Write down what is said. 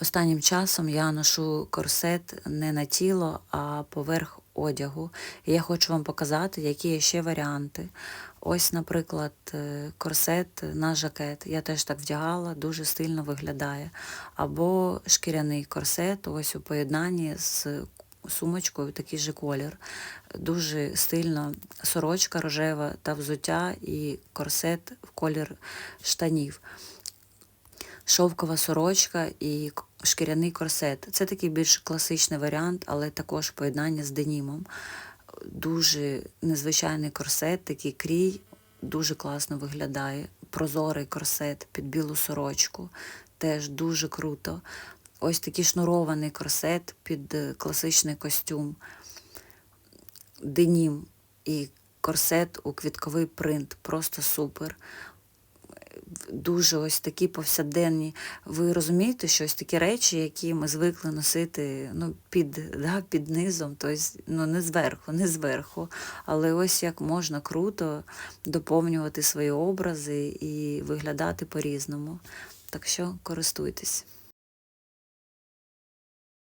Останнім часом я ношу корсет не на тіло, а поверх одягу. І я хочу вам показати, які є ще варіанти. Ось, наприклад, е, корсет на жакет. Я теж так вдягала, дуже стильно виглядає. Або шкіряний корсет, ось у поєднанні з сумочкою, такий же колір. Дуже стильно сорочка рожева та взуття і корсет в колір штанів шовкова сорочка і шкіряний корсет. Це такий більш класичний варіант, але також поєднання з денімом. Дуже незвичайний корсет, такий крій, дуже класно виглядає. Прозорий корсет під білу сорочку. Теж дуже круто. Ось такий шнурований корсет під е, класичний костюм денім і корсет у квітковий принт. Просто супер. Дуже ось такі повсякденні. Ви розумієте, що ось такі речі, які ми звикли носити ну, під, да, під низом, тобто ну, не зверху, не зверху. Але ось як можна круто доповнювати свої образи і виглядати по-різному. Так що користуйтесь.